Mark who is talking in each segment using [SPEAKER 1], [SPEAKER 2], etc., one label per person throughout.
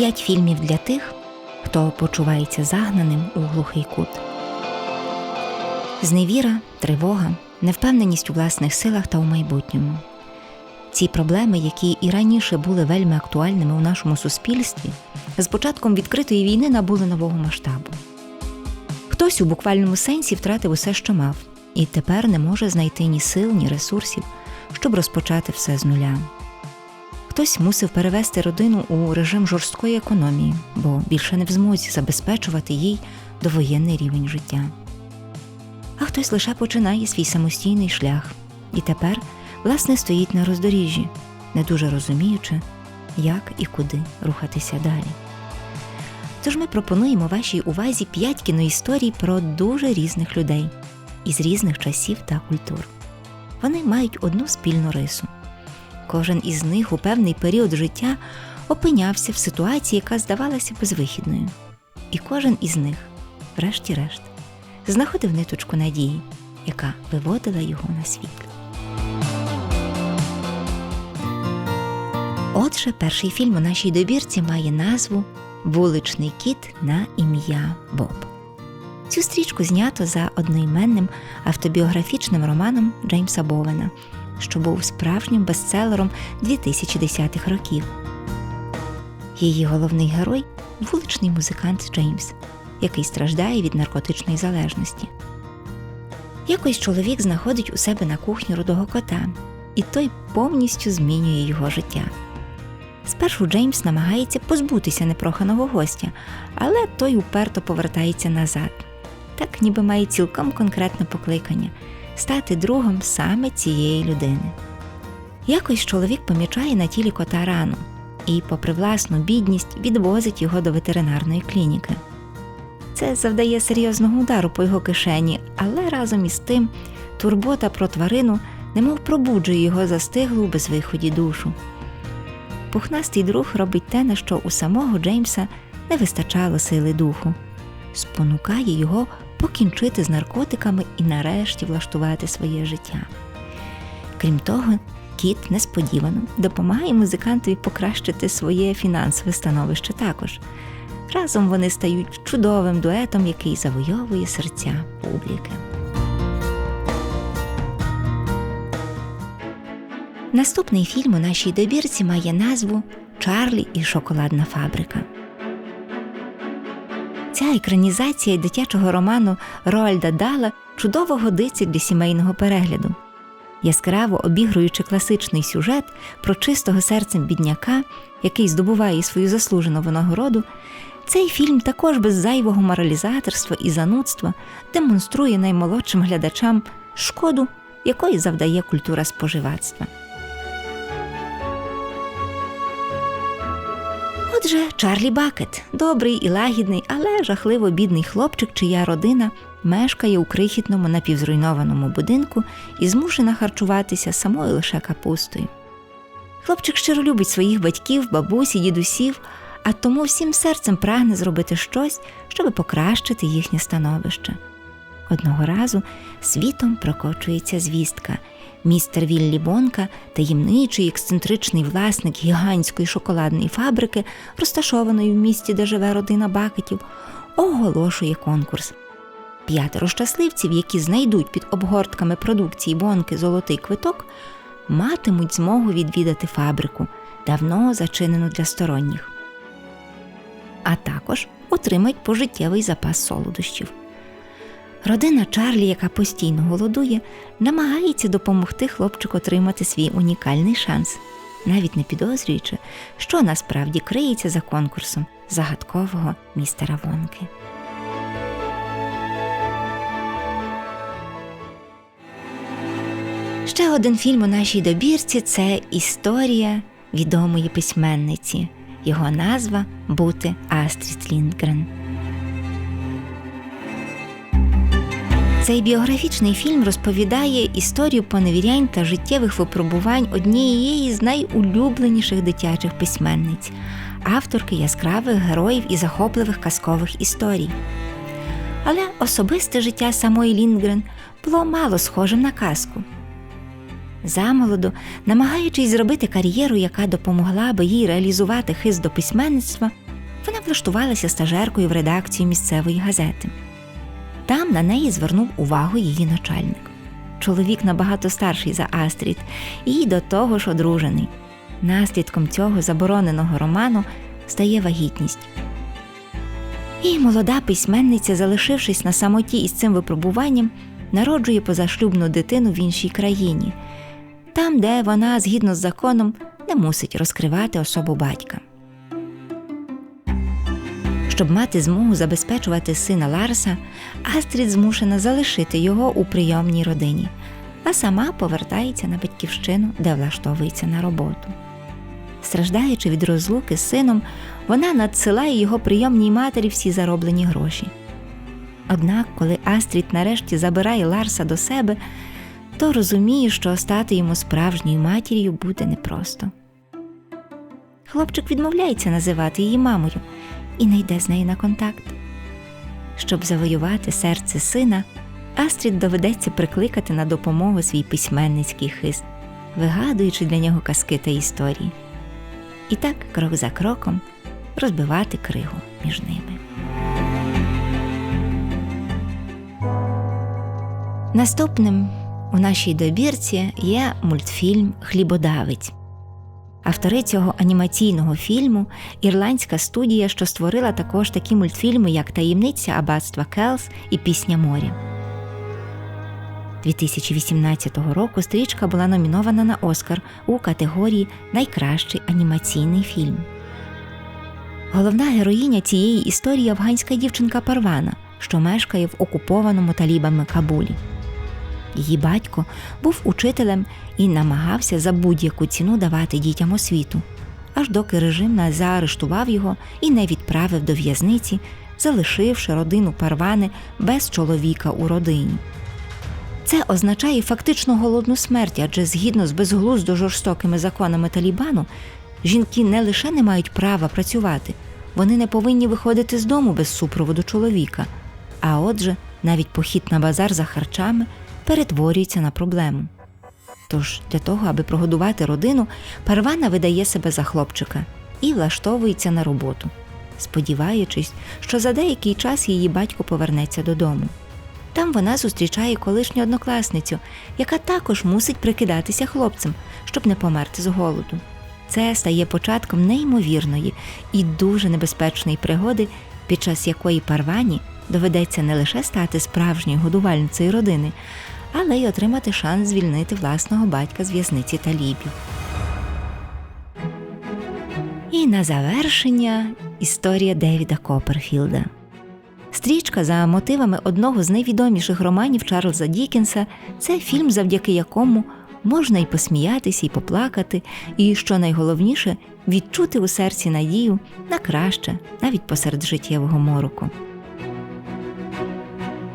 [SPEAKER 1] П'ять фільмів для тих, хто почувається загнаним у глухий кут. Зневіра, тривога, невпевненість у власних силах та у майбутньому. Ці проблеми, які і раніше були вельми актуальними у нашому суспільстві, з початком відкритої війни набули нового масштабу. Хтось у буквальному сенсі втратив усе, що мав, і тепер не може знайти ні сил, ні ресурсів, щоб розпочати все з нуля. Хтось мусив перевести родину у режим жорсткої економії, бо більше не в змозі забезпечувати їй довоєнний рівень життя. А хтось лише починає свій самостійний шлях і тепер, власне, стоїть на роздоріжжі, не дуже розуміючи, як і куди рухатися далі. Тож ми пропонуємо вашій увазі п'ять кіноісторій про дуже різних людей із різних часів та культур. Вони мають одну спільну рису. Кожен із них у певний період життя опинявся в ситуації, яка здавалася безвихідною. І кожен із них, врешті-решт, знаходив ниточку надії, яка виводила його на світ. Отже, перший фільм у нашій добірці має назву Вуличний кіт на ім'я Боб. Цю стрічку знято за одноіменним автобіографічним романом Джеймса Бовена, що був справжнім бестселером 2010-х років. Її головний герой вуличний музикант Джеймс, який страждає від наркотичної залежності. Якось чоловік знаходить у себе на кухні рудого кота, і той повністю змінює його життя. Спершу Джеймс намагається позбутися непроханого гостя, але той уперто повертається назад, так ніби має цілком конкретне покликання стати другом саме цієї людини. Якось чоловік помічає на тілі кота рану і, попри власну бідність, відвозить його до ветеринарної клініки. Це завдає серйозного удару по його кишені, але разом із тим турбота про тварину немов пробуджує його застиглу безвиході душу. Пухнастий друг робить те, на що у самого Джеймса не вистачало сили духу, спонукає його покінчити з наркотиками і нарешті влаштувати своє життя. Крім того, кіт несподівано допомагає музикантові покращити своє фінансове становище також. Разом вони стають чудовим дуетом, який завойовує серця публіки. Наступний фільм у нашій добірці має назву Чарлі і шоколадна фабрика. Екранізація дитячого роману Роальда Дала чудово годиться для сімейного перегляду. Яскраво обігруючи класичний сюжет про чистого серцем бідняка, який здобуває свою заслужену винагороду, цей фільм також без зайвого моралізаторства і занудства демонструє наймолодшим глядачам шкоду, якої завдає культура споживацтва. Отже, Чарлі Бакет добрий і лагідний, але жахливо бідний хлопчик, чия родина мешкає у крихітному напівзруйнованому будинку і змушена харчуватися самою лише капустою. Хлопчик щиро любить своїх батьків, бабусі, дідусів, а тому всім серцем прагне зробити щось, щоб покращити їхнє становище. Одного разу світом прокочується звістка. Містер Віллі Бонка, таємничий ексцентричний власник гігантської шоколадної фабрики, розташованої в місті, де живе родина бакетів, оголошує конкурс. П'ятеро щасливців, які знайдуть під обгортками продукції бонки золотий квиток, матимуть змогу відвідати фабрику, давно зачинену для сторонніх. А також отримають пожиттєвий запас солодощів. Родина Чарлі, яка постійно голодує, намагається допомогти хлопчику отримати свій унікальний шанс, навіть не підозрюючи, що насправді криється за конкурсом загадкового містера Вонки. Ще один фільм у нашій добірці це історія відомої письменниці. Його назва Бути Астрід Ліндгрен. Цей біографічний фільм розповідає історію поневірянь та життєвих випробувань однієї з найулюбленіших дитячих письменниць, авторки яскравих героїв і захопливих казкових історій. Але особисте життя самої Лінгрен було мало схожим на казку. Замолоду, намагаючись зробити кар'єру, яка допомогла би їй реалізувати хист до письменництва, Вона влаштувалася стажеркою в редакцію місцевої газети. Там на неї звернув увагу її начальник. Чоловік набагато старший за Астрід і до того ж одружений. Наслідком цього забороненого роману стає вагітність. І молода письменниця, залишившись на самоті із цим випробуванням, народжує позашлюбну дитину в іншій країні, там, де вона, згідно з законом, не мусить розкривати особу батька. Щоб мати змогу забезпечувати сина Ларса, Астрід змушена залишити його у прийомній родині, а сама повертається на батьківщину, де влаштовується на роботу. Страждаючи від розлуки з сином, вона надсилає його прийомній матері всі зароблені гроші. Однак, коли Астрід нарешті забирає Ларса до себе, то розуміє, що стати йому справжньою матір'ю буде непросто. Хлопчик відмовляється називати її мамою і не йде з нею на контакт. Щоб завоювати серце сина, Астрід доведеться прикликати на допомогу свій письменницький хист, вигадуючи для нього казки та історії. І так, крок за кроком, розбивати кригу між ними. Наступним у нашій добірці є мультфільм Хлібодавець. Автори цього анімаційного фільму ірландська студія, що створила також такі мультфільми, як Таємниця аббатства Келс і Пісня моря. 2018 року стрічка була номінована на Оскар у категорії Найкращий анімаційний фільм. Головна героїня цієї історії афганська дівчинка Парвана, що мешкає в окупованому талібами Кабулі. Її батько був учителем і намагався за будь-яку ціну давати дітям освіту, аж доки режим не заарештував його і не відправив до в'язниці, залишивши родину Парвани без чоловіка у родині. Це означає фактично голодну смерть, адже згідно з безглуздо жорстокими законами Талібану, жінки не лише не мають права працювати, вони не повинні виходити з дому без супроводу чоловіка. А отже, навіть похід на базар за харчами перетворюється на проблему. Тож для того, аби прогодувати родину, Парвана видає себе за хлопчика і влаштовується на роботу, сподіваючись, що за деякий час її батько повернеться додому. Там вона зустрічає колишню однокласницю, яка також мусить прикидатися хлопцем, щоб не померти з голоду. Це стає початком неймовірної і дуже небезпечної пригоди, під час якої Парвані доведеться не лише стати справжньою годувальницею родини, але й отримати шанс звільнити власного батька з в'язниці талібів. І на завершення історія Девіда Копперфілда. Стрічка за мотивами одного з найвідоміших романів Чарльза Дікенса це фільм, завдяки якому можна і посміятися, і поплакати, і, що найголовніше, відчути у серці надію на краще, навіть посеред життєвого мороку.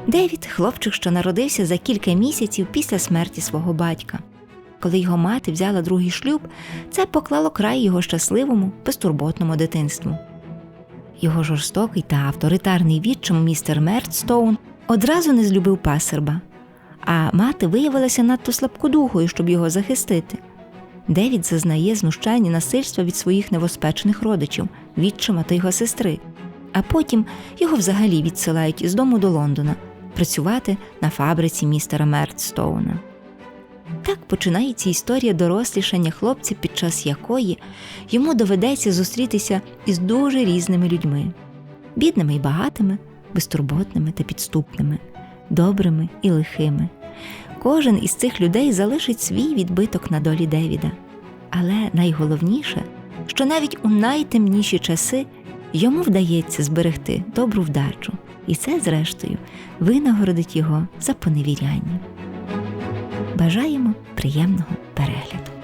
[SPEAKER 1] Девід хлопчик, що народився за кілька місяців після смерті свого батька. Коли його мати взяла другий шлюб, це поклало край його щасливому, безтурботному дитинству. Його жорстокий та авторитарний відчим містер Мертстоун одразу не злюбив пасерба, а мати виявилася надто слабкодухою, щоб його захистити. Девід зазнає знущання насильства від своїх невоспечених родичів, відчима та його сестри, а потім його взагалі відсилають із дому до Лондона працювати на фабриці містера Мертстоуна. Так починається історія дорослішання хлопця, під час якої йому доведеться зустрітися із дуже різними людьми бідними і багатими, безтурботними та підступними, добрими і лихими. Кожен із цих людей залишить свій відбиток на долі Девіда. Але найголовніше, що навіть у найтемніші часи йому вдається зберегти добру вдачу, і це, зрештою, винагородить його за поневіряння. Бажаємо приємного перегляду.